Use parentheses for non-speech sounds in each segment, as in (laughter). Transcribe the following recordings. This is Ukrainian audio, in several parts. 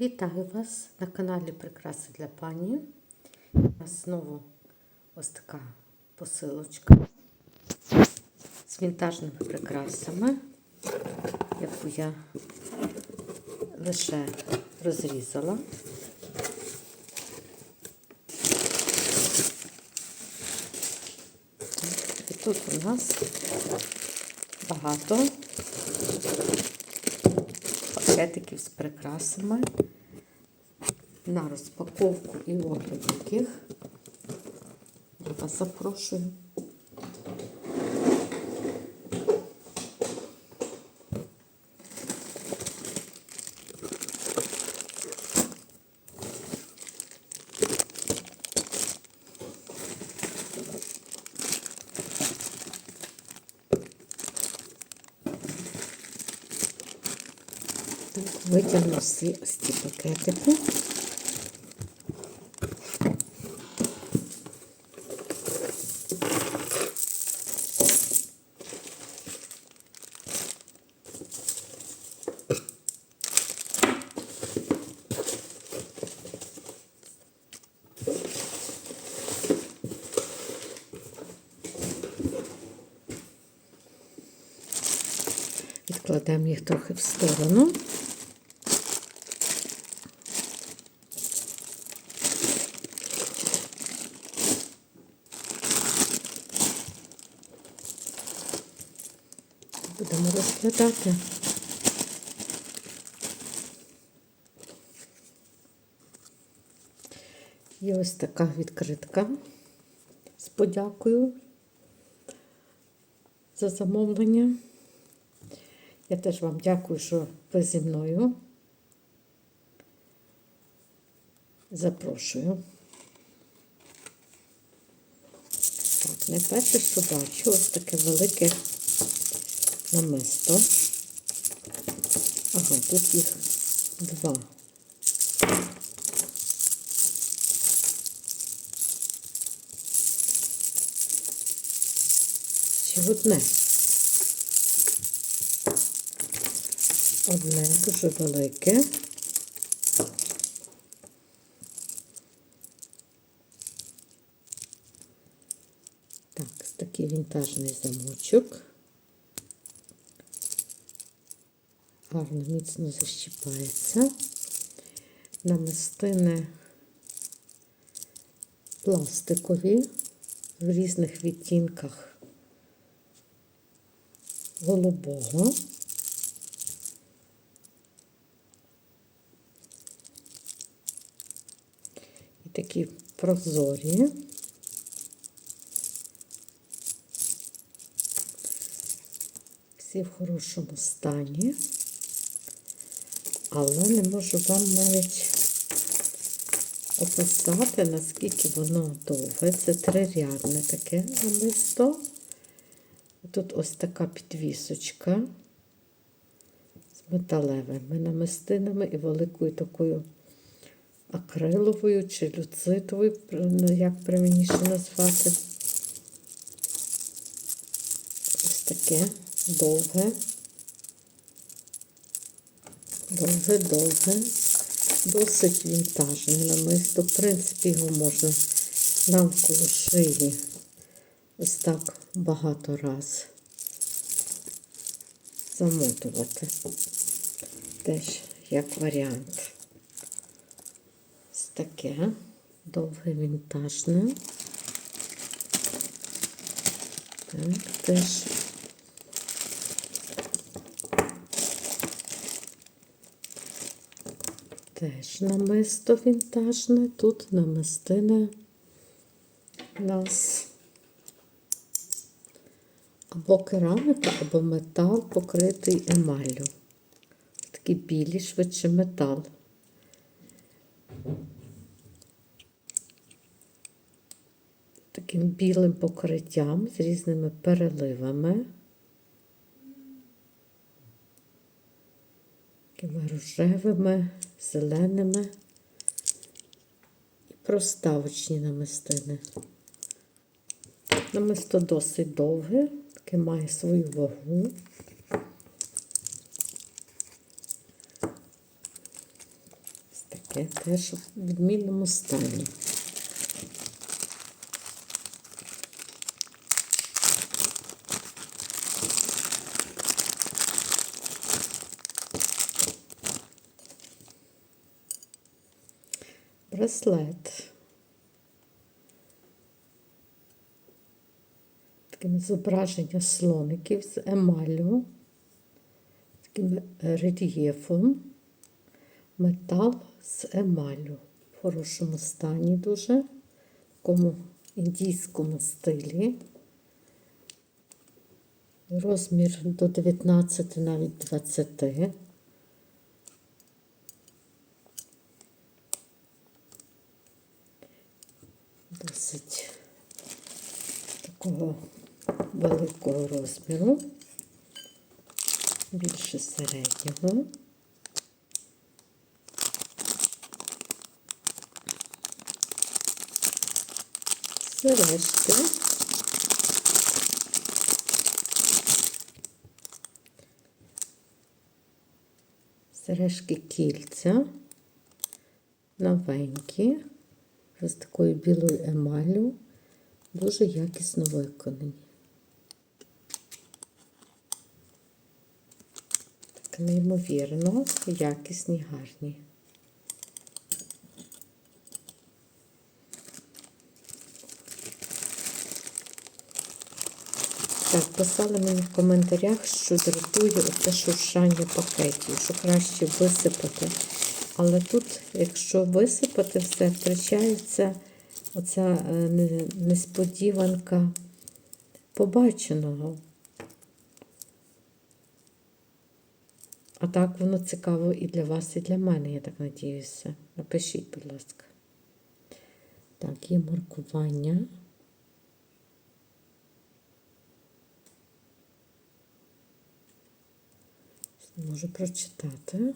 Вітаю вас на каналі Прикраси для пані. У нас знову ось така посилочка з вінтажними прикрасами, яку я лише розрізала. І тут у нас багато пакетиків з прикрасами на розпаковку і огляд яких я вас запрошую. Так, витягну всі ось ці пакетики. Відкладемо їх трохи в сторону. Будемо розглядати. Є ось така відкритка з подякою за замовлення. Я теж вам дякую, що ви зі мною. Запрошую. Так, найперше, що бачу, ось таке велике намисто. Ага, тут їх два. Чи одне? Одне дуже велике. Так, такий вінтажний замочок. Гарно міцно защіпається. Намистини пластикові в різних відтінках голубого. І такі прозорі. Всі в хорошому стані, але не можу вам навіть описати, наскільки воно довге. Це трирядне таке намисто. Тут ось така підвісочка з металевими намистинами і великою такою акриловою чи люцитовою, як правильніше назвати. Ось таке довге, довге-довге, досить вінтажне намисто. В принципі, його можна навколо шиї ось так багато раз замотувати. Теж як варіант. Ось таке довге вінтажне. Так, теж теж намисто вінтажне. Тут намистини у нас або кераміка, або метал покритий емаллю. Такий білий, швидше метал. Таким білим покриттям з різними переливами. Такими рожевими, зеленими і проставочні намистини. Намисто досить довге, таке має свою вагу. Таке теж в відмінному стані. Браслет. Таке зображення слоників з емаллю, таким рельєфом, метал з емаллю. В хорошому стані дуже, в такому індійському стилі. Розмір до 19, навіть 20. Досить такого великого розміру, більше середнього. Сережки. Сережки кільця, новенькі, з такою білою емаллю, дуже якісно виконані. Так неймовірно, якісні, гарні. Так, писали мені в коментарях, що дратує оце шуршання пакетів, що краще висипати. Але тут, якщо висипати все, втрачається оця е, несподіванка побаченого. А так воно цікаво і для вас, і для мене, я так надіюся. Напишіть, будь ласка. Так, є маркування. Можу прочитати,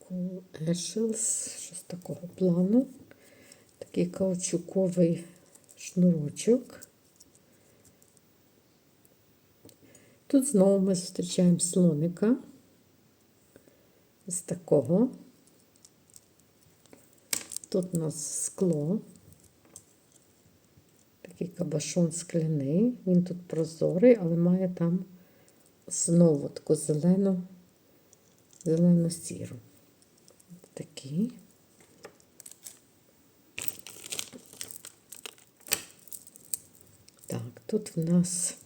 Cool Eshels, щось такого плану. Такий каучуковий шнурочок. Тут знову ми зустрічаємо слоника з такого. Тут у нас скло. Такий кабашон скляний. Він тут прозорий, але має там знову таку зелену, зелено-сіру. Такий. Так, тут в нас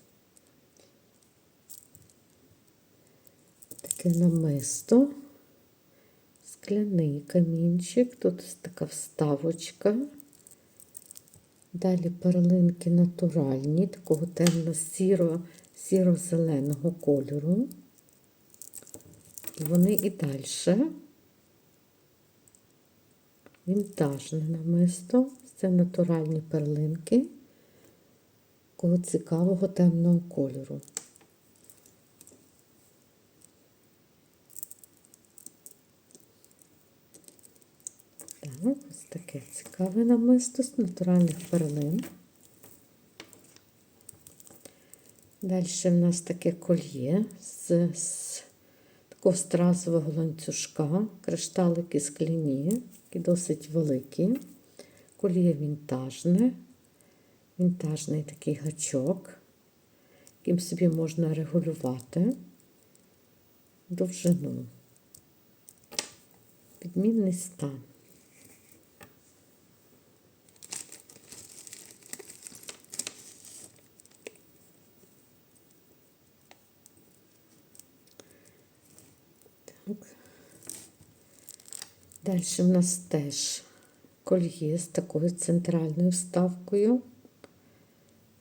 таке намисто, скляний камінчик, тут така вставочка. Далі перлинки натуральні, такого темно-сіро, сіро-зеленого кольору. І вони і далі. Вінтажне намисто. Це натуральні перлинки такого цікавого темного кольору. Так, ось таке цікаве намисто з натуральних перлин. Далі в нас таке кольє з, з такого стразового ланцюжка, кришталики скляні, які досить великі. Кольє вінтажне, вінтажний такий гачок, яким собі можна регулювати довжину. Відмінний стан. Так. Далі в нас теж кольє з такою центральною вставкою.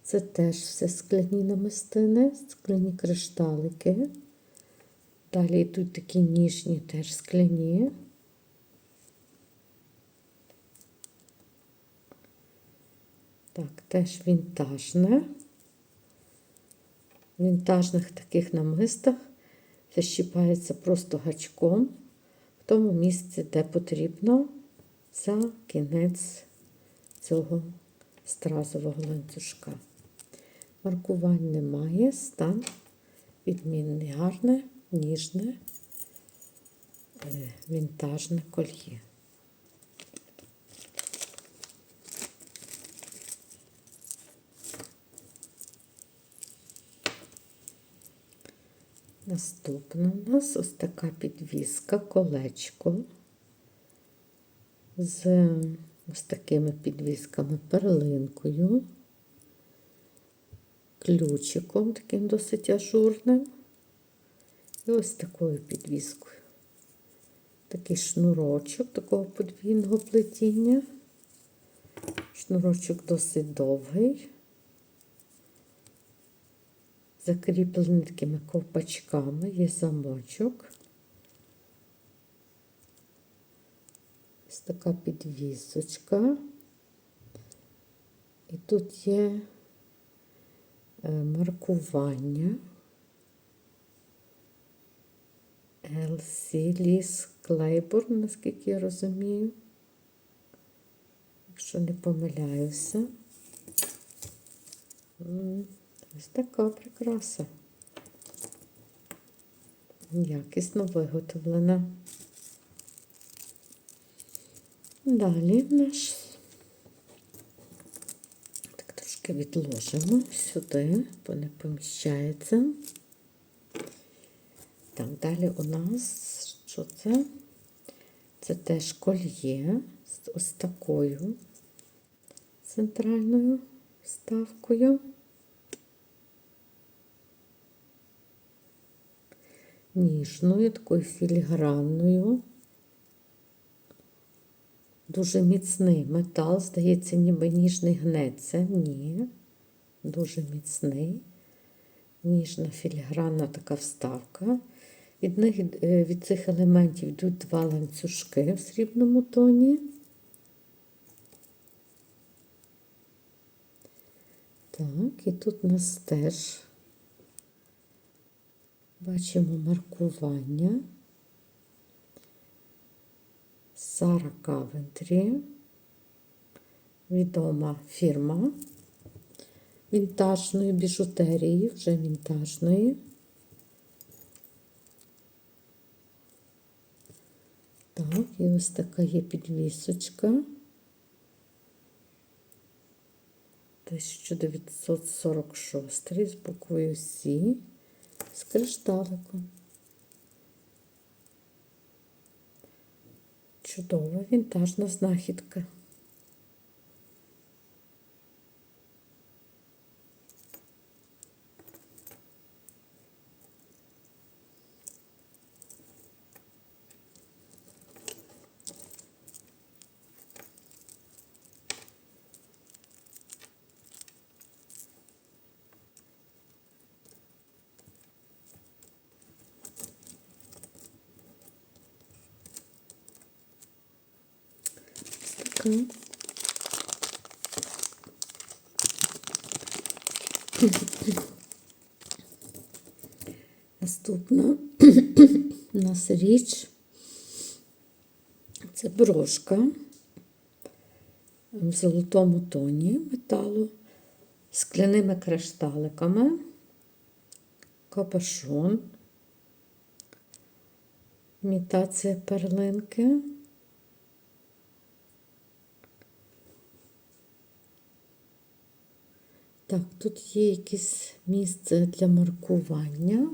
Це теж все скляні намистини, скляні кришталики. Далі йдуть такі ніжні теж скляні. Так, теж вінтажне. В вінтажних таких намистах защіпається просто гачком тому місці, де потрібно, за кінець цього стразового ланцюжка. Маркувань немає, стан відмінний, гарне, ніжне, е, вінтажне кольє. Наступна у нас ось така підвіска, колечко з ось такими підвісками, перлинкою, ключиком таким досить ажурним. І ось такою підвіскою. Такий шнурочок такого подвійного плетіння. Шнурочок досить довгий закріплений такими ковпачками, є замочок. Ось така підвісочка. І тут є е, маркування. LC Ліс Клейборн, наскільки я розумію. Якщо не помиляюся. Ось така прикраса. Якісно виготовлена. Далі наш так трошки відложимо сюди, бо не поміщається. Так, далі у нас що це? Це теж кольє з ось такою центральною вставкою. Ніжною, такою філігранною. Дуже міцний метал, здається, ніби ніжний гнеться. Ні, дуже міцний, ніжна філігранна така вставка. Від них е, від цих елементів йдуть два ланцюжки в срібному тоні. Так, і тут у нас теж Бачимо маркування. Сара Кавентрі, відома фірма вінтажної біжутерії, вже вінтажної. Так, і ось така є підвісочка. 1946 з буквою Сі з кришталиком. Чудова вінтажна знахідка. Така. Наступна (clears throat) у нас річ. Це брошка в золотому тоні металу, з скляними кришталиками, капашон, імітація перлинки. Так, тут є якесь місце для маркування.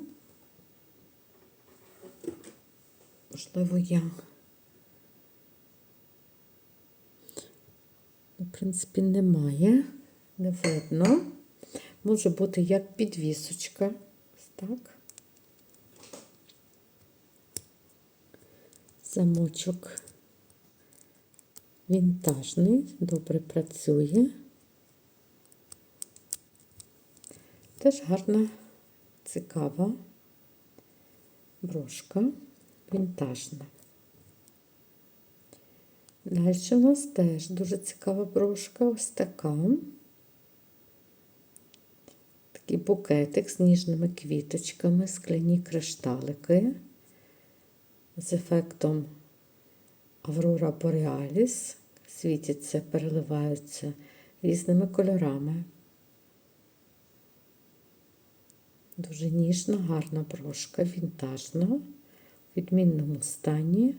Можливо, я, в принципі, немає, не видно. Може бути як підвісочка. Ось так. Замочок вінтажний, добре працює. Теж гарна, цікава брошка, вінтажна. Далі у нас теж дуже цікава брошка, ось така. Такий букетик з ніжними квіточками, скляні кришталики з ефектом Аврора Borealis, світяться, переливаються різними кольорами. Дуже ніжна, гарна брошка, вінтажна, в відмінному стані.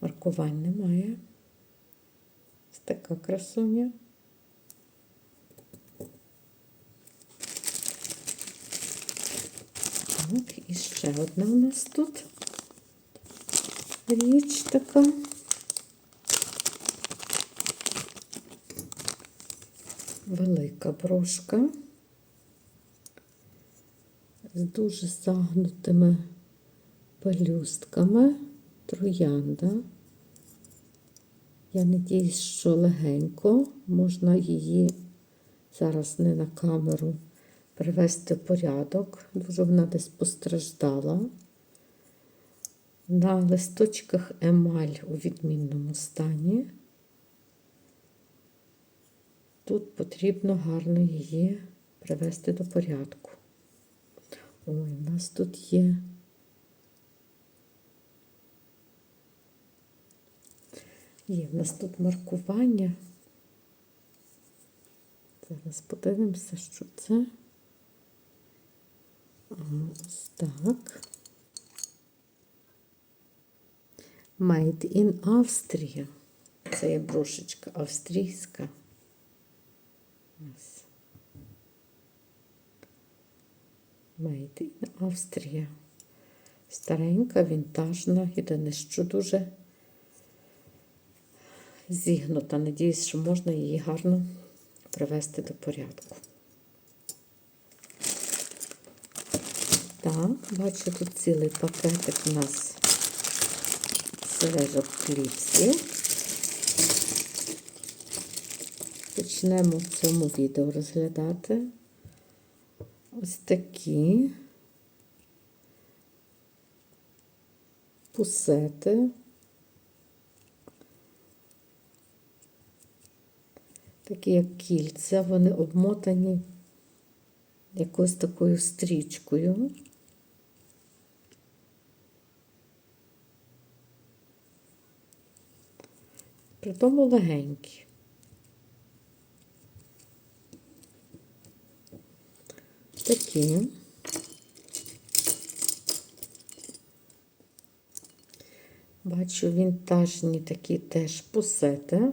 Маркувань немає. Ось така красуня. Так, і ще одна у нас тут річ така. Велика брошка з дуже загнутими пелюстками, троянда. Я надіюсь, що легенько можна її зараз не на камеру привести в порядок. Дуже вона десь постраждала. На листочках емаль у відмінному стані. Тут потрібно гарно її привести до порядку. Ой, у нас тут є. Є в нас тут маркування. Зараз подивимося, що це. Ось так. Made in Austria. Це є брошечка австрійська. Ось. Made in Austria. Старенька, вінтажна, єдине, що дуже зігнута. Надіюсь, що можна її гарно привести до порядку. Так, бачу, тут цілий пакетик у нас сережок кліпсів. Почнемо в цьому відео розглядати ось такі пусети. Такі як кільця, вони обмотані якоюсь такою стрічкою. Притому легенькі. Такі. Бачу вінтажні такі теж пусети.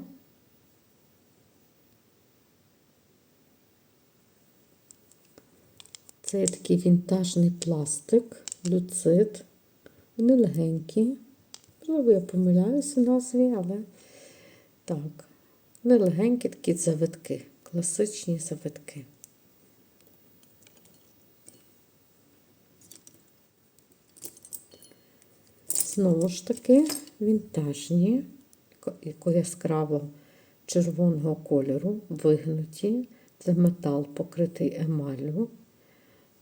Це є такий вінтажний пластик, люцит. Вони легенькі. Можливо, я помиляюся в назві, але так. Вони легенькі такі завитки, класичні завитки. Знову ж таки, вінтажні, яскраво червоного кольору, вигнуті. Це метал покритий емаллю.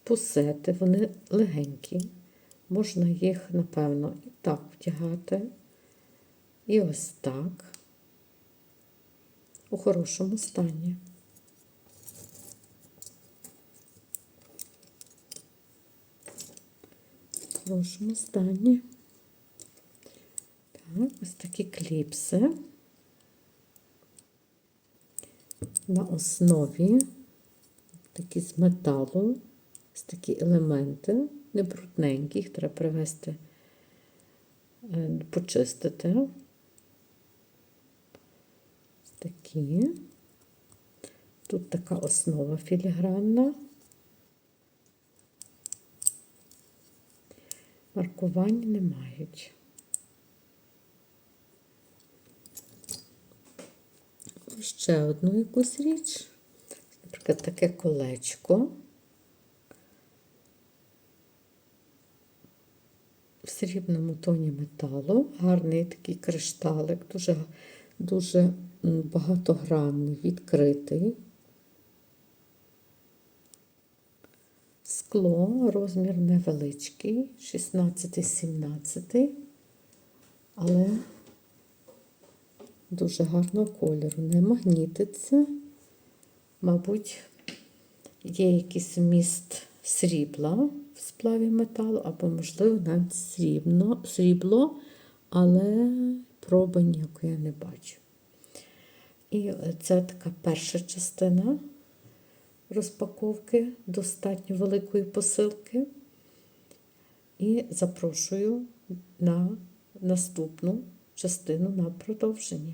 Пусети, вони легенькі. Можна їх, напевно, і так вдягати. І ось так. У хорошому стані. В хорошому стані. Ось такі кліпси. На основі такі з металу. Ось такі елементи, не їх треба привести, е, почистити. Ось такі. Тут така основа філігранна. Маркувань не мають. Ще одну якусь річ. Наприклад, таке колечко. в срібному тоні металу, гарний такий кришталик, дуже, дуже багатогранний, відкритий. Скло, розмір невеличкий, 16-17, але дуже гарного кольору, не магнітиться. Мабуть, є якийсь вміст срібла в сплаві металу, або, можливо, навіть срібно, срібло, але проби ніякої я не бачу. І це така перша частина розпаковки достатньо великої посилки. І запрошую на наступну частину на продовження.